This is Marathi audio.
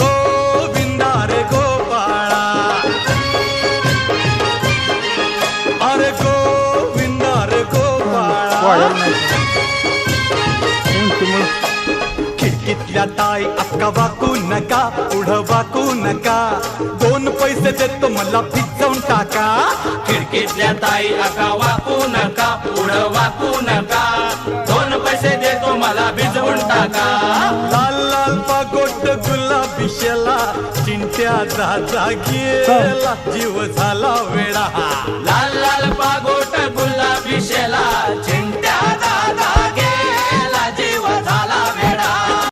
गोविंदा रे गोपाळा अरे गोविंदा खिडकीतल्या ताई अक्का वाकू नका पुढं वाकू नका. पैसे देतो मला भिजवून टाका खिडकीतल्या ताई आका वाकू नका पुढं वाकू नका. दोन पैसे देतो मला भिजवून टाका. लाल लाल पागोट गुलाबी शेला चिंट्या जा गेला जीव झाला पागो